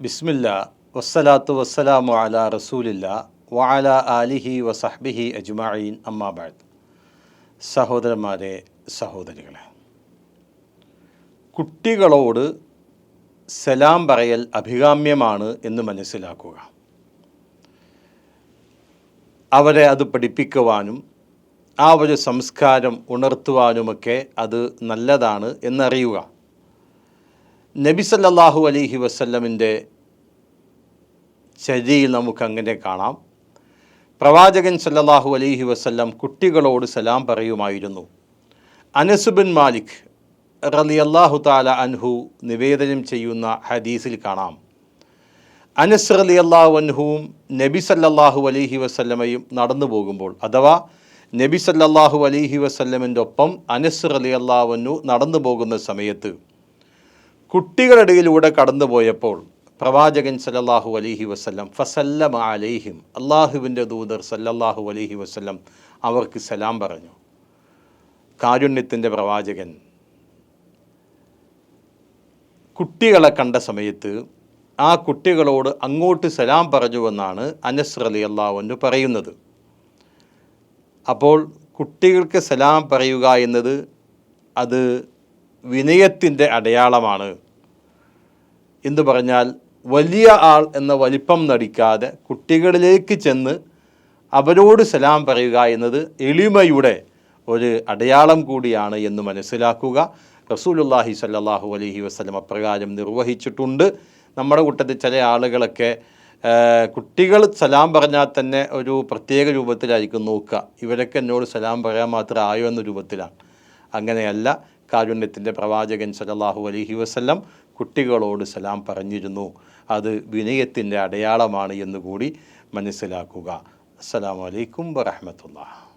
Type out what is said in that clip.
ബിസ്മില്ല വസ്സലാത്തു വസ്സലാമു അല റസൂലില്ല വഅല ആലിഹി വസഹ്ബിഹി അജ്മഈൻ അമ്മാബാദ് സഹോദരന്മാരെ സഹോദരികളെ കുട്ടികളോട് സലാം പറയൽ അഭികാമ്യമാണ് എന്ന് മനസ്സിലാക്കുക. അവരെ അത് പഠിപ്പിക്കുവാനും ആ ഒരു സംസ്കാരം ഉണർത്തുവാനുമൊക്കെ അത് നല്ലതാണ് എന്നറിയുക. നബി സല്ലല്ലാഹു അലൈഹി വസല്ലമിന്റെ ചര്യയിൽ നമുക്കങ്ങനെ കാണാം. പ്രവാചകൻ സല്ലാഹു അലൈഹി വസല്ലം കുട്ടികളോട് സലാം പറയുമായിരുന്നു. അനസുബിൻ മാലിക് റളിയല്ലാഹു താല അൻഹു നിവേദനം ചെയ്യുന്ന ഹദീസിൽ കാണാം. അനസ് റളിയല്ലാഹു അൻഹുവും നബി സല്ലാഹു അലൈഹി വസല്ലമയും നടന്നു പോകുമ്പോൾ അഥവാ നബി സല്ലാഹു അലൈഹി വസല്ലമിന്റെ ഒപ്പം അനസ് റളിയല്ലാഹു അൻഹു നടന്നു പോകുന്ന സമയത്ത് കുട്ടികളുടെ ഇടയിലൂടെ കടന്നു പോയപ്പോൾ പ്രവാചകൻ സല്ലല്ലാഹു അലൈഹി വസല്ലം ഫസല്ലമ അലൈഹിം അള്ളാഹുവിന്റെ ദൂതർ സല്ലല്ലാഹു അലൈഹി വസല്ലം അവർക്ക് സലാം പറഞ്ഞു. കാരുണ്യത്തിന്റെ പ്രവാചകൻ കുട്ടികളെ കണ്ട സമയത്ത് ആ കുട്ടികളോട് അങ്ങോട്ട് സലാം പറഞ്ഞുവെന്നാണ് അനസ് അലി അള്ളാഹുവിന് പറയുന്നത്. അപ്പോൾ കുട്ടികൾക്ക് സലാം പറയുക എന്നത് അത് വിനയത്തിന്റെ അടയാളമാണ്. എന്ന് പറഞ്ഞാൽ വലിയ ആൾ എന്ന വലിപ്പം നടിക്കാതെ കുട്ടികളിലേക്ക് ചെന്ന് അവരോട് സലാം പറയുക എന്നത് എളിമയുടെ ഒരു അടയാളം കൂടിയാണ് എന്ന് മനസ്സിലാക്കുക. റസൂലുല്ലാഹി സല്ലാഹു അലഹി വസ്ലം അപ്രകാരം നിർവഹിച്ചിട്ടുണ്ട്. നമ്മുടെ കൂട്ടത്തിൽ ചില ആളുകളൊക്കെ കുട്ടികൾ സലാം പറഞ്ഞാൽ തന്നെ ഒരു പ്രത്യേക രൂപത്തിലായിരിക്കും നോക്കുക. ഇവരൊക്കെ എന്നോട് സലാം പറയാൻ മാത്രം ആയോ എന്ന രൂപത്തിലാണ്. അങ്ങനെയല്ല. കാരുണ്യത്തിന്റെ പ്രവാചകൻ സലല്ലാഹു അലഹി വസല്ലം കുട്ടികളോട് സലാം പറഞ്ഞിരുന്നു. അത് വിനയത്തിന്റെ അടയാളമാണ് എന്നുകൂടി മനസ്സിലാക്കുക. അസ്സാം വലൈക്കും വറഹ്മത്തുള്ളാഹി.